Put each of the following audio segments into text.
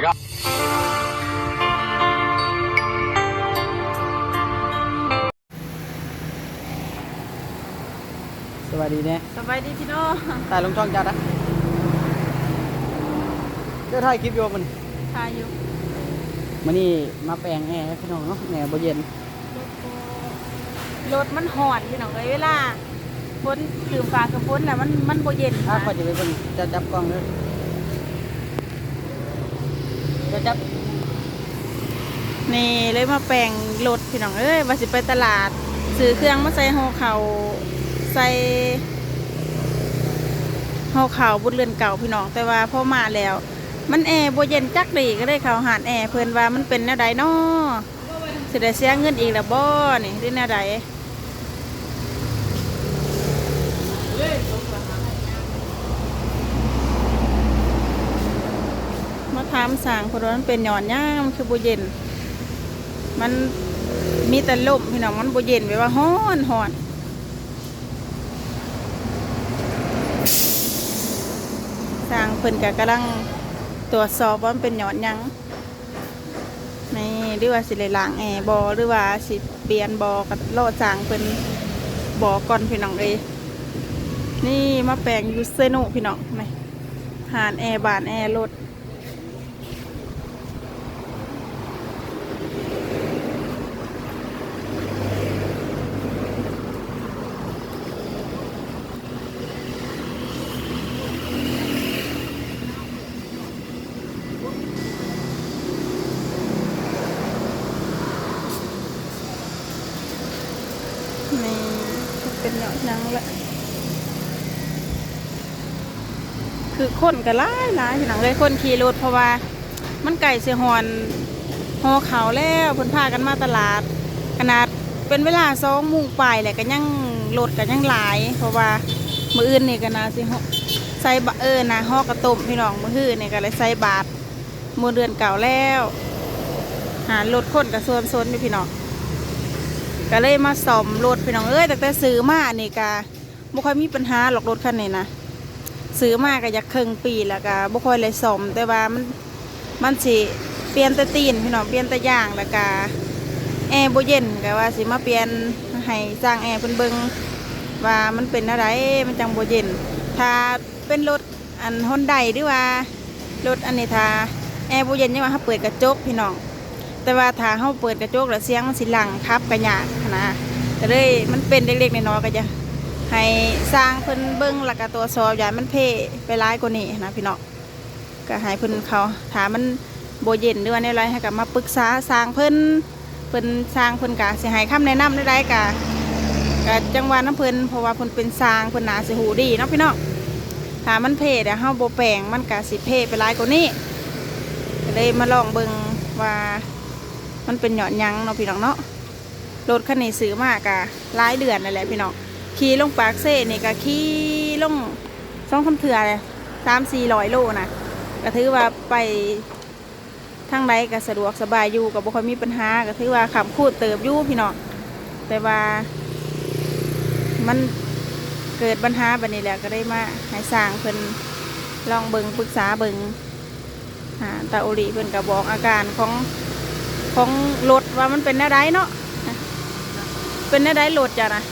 สวัสดีเนี่ยสบายดีพี่น้องตายลงช่องจัดนะเดี๋ยวถ่ายคลิปโยมันทายอยู่มานี่มาแปลงแอร์ให้พี่น้องเนาะแอร์บ่เย็นรถมันหอนพี่น้องเลยเวลาฝนตื่มฟ้ากับฝนแล้วมันมันบ่เย็นถ้านะ พอจะไปเบิ่งจะจับกล้องเลย จะจับนี่เลยมาแปลงรถพี่น้องเอ้ยว่าสิไปตลาดซื้อเครื่องมาใส่ห่อเขาใส่ห่อเขาบุญเรือนเก่าพี่น้องแต่ว่าพอมาแล้ว มันแอร์บเย็นจักดีก็เลยเขาหาดแอร์เพิ่อนว่ามันเป็นแนวใดน้อสิได้เสียเงินอีกแล้วบ่นี่หรือแนวใด มาถามสั่งเพราะว่ามันเป็นหย่อนย่างมันคือโบเย็น มันมีแต่ลมพี่น้องมันโบเย็นไว้ว่าฮ้อนฮ้อนสั่งเพิ่นก็กำลังตรวจสอบว่ามันเป็นหย่อนยังนี่หรือว่าสิเลยล้างแอร์บอหรือว่าสิเปลี่ยนบอกัโลดสั่งเพิ่นบอก่อนพี่น้องเอยนี่มาแปลงยูเซโนพี่น้องนี่หานแอร์บานแอร์รถ นี่เป็นหยอดหนังแหละ คือคนก็ร้ายร้ายพี่น้องเลยคนขี่รถเพราะว่ามันไก่เสียหอนหอเขาแล้วเพิ่นพากันมาตลาด ขนาดเป็นเวลาสองโมุงปลายแหละก็ยังรถก็ยังหลาย เพราะว่ามืออื่นนี่ก็นาสิใส่บะเออนะฮอกกระต้มพี่น้องมืออื่นนี่ก็เลยใส่บาทมือเดือนเก่าแล้ว หารถคนกับส่วนซนพี่น้องก็เลยมาซ่อมรถพี่น้องเอ้ยแต่แต่ซื้อมานี่กะบ่ค่อยมีปัญหาหรอกรถคันนี้นะ ซื้อมาก็อยากครึ่งปีแล้วก็บ่ค่อยเลยซ่อมแต่ว่ามันมันสิเปลี่ยนแต่ตีนพี่น้องเปลี่ยนแต่ยางแล้วก็แอร์บ่เย็นก็ว่าสิมาเปลี่ยนให้สร้างแอร์เพิ่นเบิ่งว่ามันเป็นอะไรมันจังบ่เย็น ถ้าเป็นรถอันฮอนไดหรือว่ารถอันนี้ถ้าแอร์บ่เย็นยังว่าเฮาเปิดกระจกพี่น้องแต่ว่าถ้าเฮาเปิดกระจกแล้วเสียงมันสิหลังครับกระยากหั้นนะก็เลยมันเป็นเล็กๆน้อยๆก็จะ ให้สร้างเพิ่นเบิ่งแล้วก็ตัวจสอบอย่าให้มันเพ่ไปร้ายกว่านี้นะพี่น้องก็ให้เพิ่นเขาถามมันโบเย็นหรือว่าแนไรให้กับมาปรึกษาสร้างเพิ่นเพิ่นสร้างเพิ่นกะสิให้คำแนะนำได้ๆกะกะจังหวะน้ำเพิ่นเพราะว่าเพิ่นเป็นสร้างเพิ่นหนาสิหูดีเนาะพี่น้องถามมันเพ่เดี๋ยวเฮาโบแปลงมันกะสิเพ่ไปร้ายกว่านี้ก็เลยมาลองเบิ่งว่ามันเป็นหยอดยังเนาะพี่น้องเนาะรถคันนี้ซื้อมากะหลายเดือนนั่นแหละพี่น้อง ขี่ลงปากเซ่นี่ก็ขี่ลงสองคำเถื่อเลยสามสี่ร้อยโลนะก็ถือว่าไปทางใดก็สะดวกสบายอยู่กับบุคคลมีปัญหาก็ถือว่าขับคูดเติบอยู่พี่น้องแต่ว่า มันเกิดปัญหาแบบนี้แหละก็ได้มาให้สร้างเพิ่นลองเบิงปรึกษาเบิงอ่าตาโอริเพิ่นก็บอกอาการของของรถว่ามันเป็นแนวใดเนาะเป็นแนวใดรถจ้ะนะ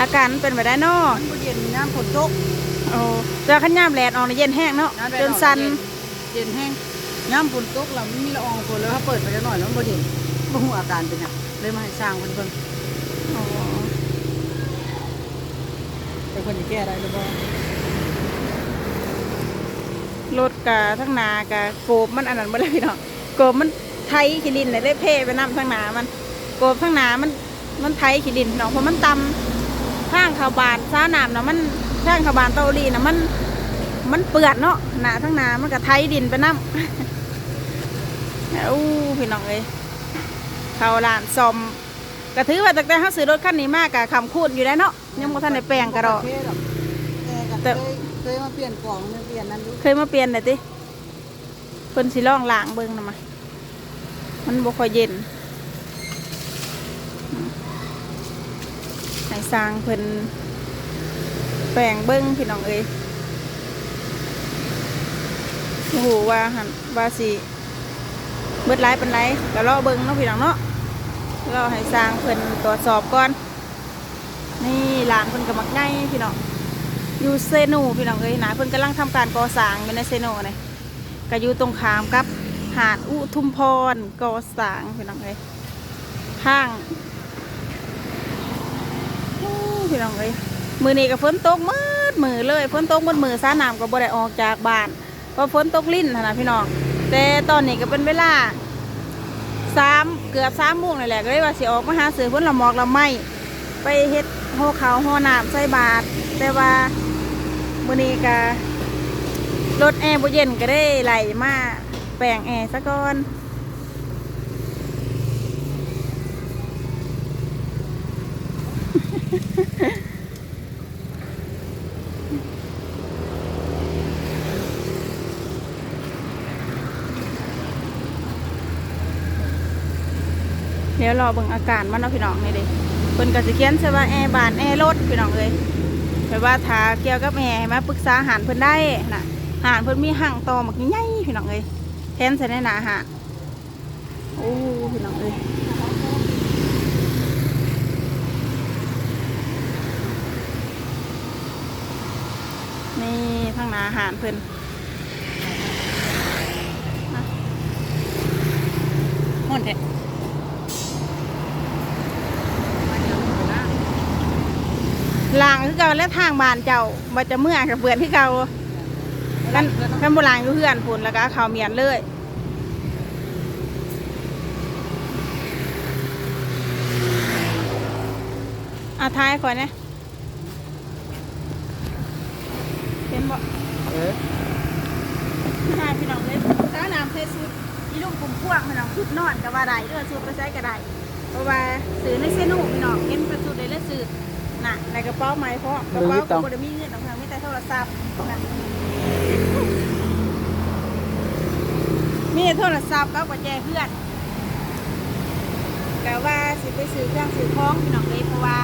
อาการมันเป็นแบบไดเนาะมันบ่เย็นน้ำฝนตก โอ้แต่ขันยามแดดออกในเย็นแห้งเนาะำแดดจนสันเย็นแห้งน้ำฝนตกแล้วมันมีละอองฝนแล้วถ้าเปิดไปหน่อยแล้วมันบ่เย็นบ่ฮู้อาการเป็นหยังเลยมาให้สร้างเพิ่นเบิ่งอ๋อแต่เพิ่นสิแก้ได้หรือบ่รถกะทั้งหนากะโกบมันอันนั้นบ่เลยพี่น้องโกบมันไทยขีดินเลยได้เพ่ไปนํทั้งหนามัน โกบทั้งหนามันมันไทยขีดินพี่น้องเพราะมันตำ ข้างขาบานซ้าน้ำนะมันข้างขาบานเตาลีนะมัน มันเปื่อนเนาะหนาทั้งหนามันก็ไทยดินไปน้ำอู้พี่น้องเลยเขาลานซอมก็ถือว่าตั้งแต่เขาซื้อรถคันนี้มากกะคำคูดอยู่แล้วเนาะยังบ่ทันได้แปลงกระดอกโเรอกแต่เคยมาเปลี่ยนกล่องเปลี่ยนนั้นดูเคยมาเปลี่ยนเลยติเพิ่นสิลองล้างเบิ่งนะมามันบ่ค่อยเย็นอืม ให้สร้างเพิ่นแปลงเบิ่งพี่น้องเอ้ยโอ้โหว่าหันว่าสิเบิดไลายเป็นไรก็รอเบิ่งเนาะพี่น้องเนาะรอให้สร้างเพิ่นตรวจสอบก่อน นี่หลานเพิ่นก็มักง่ายพี่น้องอยู่เซโนพี่น้องเอ้ยนะเพิ่นกำลังทำการก่อสร้างอยู่ในเซโนนี่ก็อยู่ตรงขามกับหาดอุทุมพรก่อสร้างพี่น้องเอ้ยข้าง พี่น้องเอ้ยมือนี้ก็ฝนตกมืดมือเลยฝนตกมืดมือสาน้ำก็บ่ได้ออกจากบ้านเพราะฝนตกลิ้นนะพี่น้องแต่ตอนนี้ก็เป็นเวลาสามเกือบสามโมงนี่แหละก็เลยว่าสิออกมาหาซื้อผลละหมอกละไม้ไปเฮ็ดห่อขาวห่อน้ำใส่บาตรแต่ว่ามือนี้ก็รถแอร์บ่เย็นก็ได้ไหลมาแปลงแอร์ซะก่อน ดี๋ยวรอเบิ่งอาการมันเนาะพี่น้องนี่เด้เพิ่นก็สิเขียนใช่ว่าแอร์บานแอร์รถพี่น้องเอ้ยแปลว่าถ้าเกี่ยวกับแอร์ให้มาปรึกษาหารเพิ่นได้น่ะหารเพิ่นมีหั่งต่อมักใหญ่พี่น้องเอ้ยแทนใส่ในหน้าหาดโอ้พี่น้องเอ้ยนี่ทางหน้าหารเพิ่นแท้ ลางคือเก่าและทางบ้านเจ้าบ่จะเมื่อกับเบือนที่เก่ากันกันโบราณอยู่เพื่อนพุ่นแล้วก็เอาข้าวเมียนเลยอาท้ายก่อนเนี่ยเห็นบ่เออใช่พี่น้องเลยสาวน้ำเพชรสุดอีลูกกลุ่มพวกพี่น้องชุดนอนกับว่าใดเลือดสุดไปใช้กับใดเพราะว่าซื้อในเซนูพี่น้องเห็นประสุดเลยแล้วซื้อ น่ะในกระเป๋าไม้เพราะกระเป๋าก็บ่ได้มีเงินของทางมีแต่โทรศัพท์น่ะมีแต่โทรศัพท์กับกุญแจเพื่อนกะว่าสิไปซื้อเครื่องซื้อของพี่น้องเลยเพราะว่า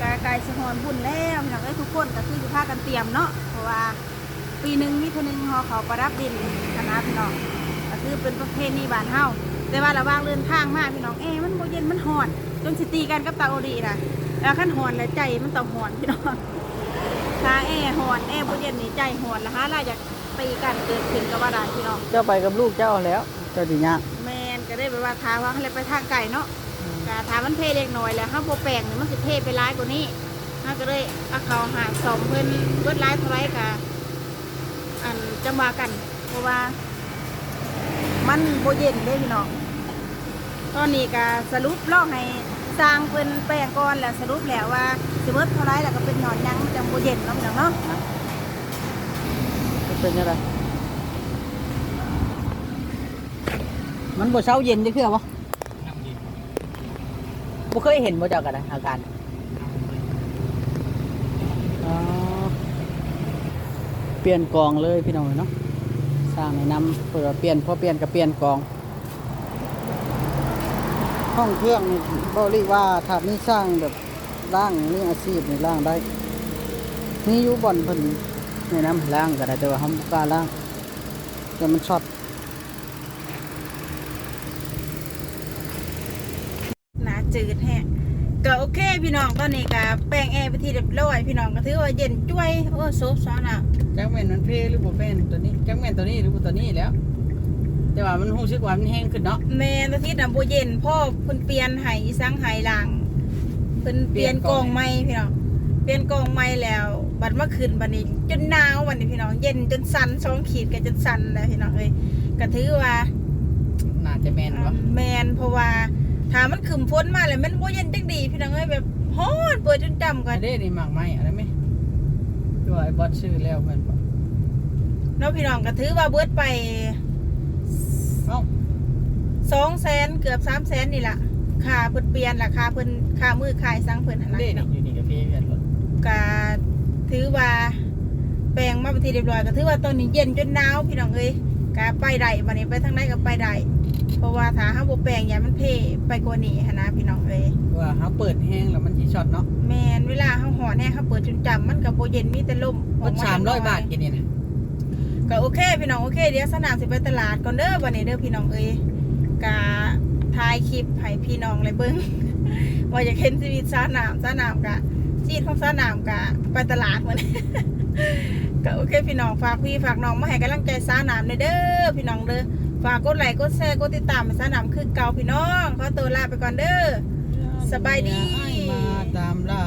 กไกลสะฮอนบุญแล้วพี่น้องเอ้ยทุกคนก็คืออยู่พากันเตรียมเนาะเพราะว่าปีหนึ่งมีเท่านึงหอเขาประดับดินคณะพี่น้องก็คือเป็นประเพณีบ้านเฮาแต่ว่าระว่างเดินทางมากพี่น้องเอ้มันโบเย็นมันหอนจนสิตีกันกับตาโอดีนะ แล้วขั้นหอนแล้วใจมันต้องหอนพี่น้องถ้าแอหอนแอโบเย็นนี่ใจหอนแล้วฮะล่าอยากตีกันเกิดขึ้นก็ว่าได้พี่น้องเจ้าไปกับลูกเจ้าแล้ว เจ้าสิยากแมนก็ได้แบบว่าทาว่าอะไรไปทางไก่เนาะกะถามมันเพเล็กน้อยแหล้วห้าโบแปลงนี่มันสิเพไปร้ายกว่านี้ห้าก็เลยเอาเขาหาสองเพิ่นเบิดร้ายเท่าไรกะอันจะมากัน เพราะว่า มันโบเย็นได้พี่น้องตอนนี้กะสรุปลอกให้ สร้างเพิ่นแปลงก่อนแล้วสรุปแล้วว่าสิเบิดเท่าไรแล้วก็เป็นหย่อนหยังมันจังโบเย็นเนาะพี่น้องเนาะจะเป็นยังไงมันบ่เช้าเย็นจะเพื่อวะบ่เคยเห็นบ่เจ้ากันนะอาการอ๋อเปลี่ยนกองเลยพี่น้องเนาะสร้างในนำเปิดว่าเปลี่ยนพอเปลี่ยนก็เปลี่ยนกอง ห้องเครื่องนี่บ่เรียกว่าถ้ามีสร้างแบบร่างนี่อาชีพนี่ร่างได้นี่อยู่บ่อนเพิ่นแนะนำล้างก็ได้แต่ว่าเฮากล้าล้างเดี๋ยวมันช็อตหนาจืดแฮะก็โอเคพี่น้องตอนนี้ก็แปลงแอร์ไปที่เรียบร้อยพี่น้องก็ถือว่าเย็นจ้วยโอ้โซฟซ้อนอะจักแม่นมันเพหรือบ่เป็นตัวนี้จักแม่นตัวนี้หรือบ่ตัวนี้แล้ว แต่ว่ามันรู้สึกว่ามันแห้งขึ้นเนาะ แม่นอาทิตย์น่ะบ่เย็นพ่อเพิ่นเปลี่ยนให้อีสังให้หลังเพิ่นเปลี่ยนกองใหม่พี่น้องเปลี่ยนกองใหม่แล้ว บัดเมื่อคืนบัดนี้จนหนาววันนี้พี่น้องเย็นจนสั่นสองขีดก็จนสั่นแล้วพี่น้องเอ้ยก็ถือว่าน่าจะแม่นบ่แม่นเพราะว่าถ้ามันขึ้นฝนมาแล้วมันบ่เย็นจังดีพี่น้องเอ้ยแบบฮ้อนเปิดจนจำก่อนอันนี้นี่มากไหมอะไรไหมตัวไอ้บอสชื่อแล้วเพิ่นบ่เนาะพี่น้องก็ถือว่าเบิดไปเอ้า สองแสนเกือบสามแสนนี่แหละค่าเพิ่นเปลี่ยนราคาเพิ่นค่ามือขายสังเพิ่นหันนะเด้นี่อยู่นี่กับเพเพิ่นบ่ก็ถือว่าแปลงมาเป็นที่เรียบร้อยก็ถือว่าตอนนี้เย็นจนหนาวพี่น้องเอ้ยก็ไปได้บัดนี้ไปทางไหนก็ไปได้เพราะว่าถ้าเฮาบ่แปลงอย่ามันเพไปกว่านี้หันนะพี่น้องเอ้ย ว่าเฮาเปิดแห้งแล้วมันสิช็อตเนาะแม่นเวลาเฮาหอนแน่เฮาเปิดจนจำมันก็บ่เย็นมีแต่ลมมัน300บาทกินนี่นะก็โอเคพี่น้องโอเคเดี๋ยวสนามสิไปตลาดก่อนเด้อวันนี้เด้อพี่น้องเอ้ย กะถ่ายคลิปให้พี่น้องเลยเบิ้งว่าอยากเห็นชีวิตสนามสนามกะชีวิตของสนามกะไปตลาดเหมือนก็โอเคพี่น้องฝากพี่ฝากน้องมาให้กำลังใจสนามเด้อพี่น้องเด้อฝากกดไลค์กดแชร์กดติดตามให้สนามคือเก่าพี่น้องขอตัวลาไปก่อนเด้อสบายดีให้มาตามล่า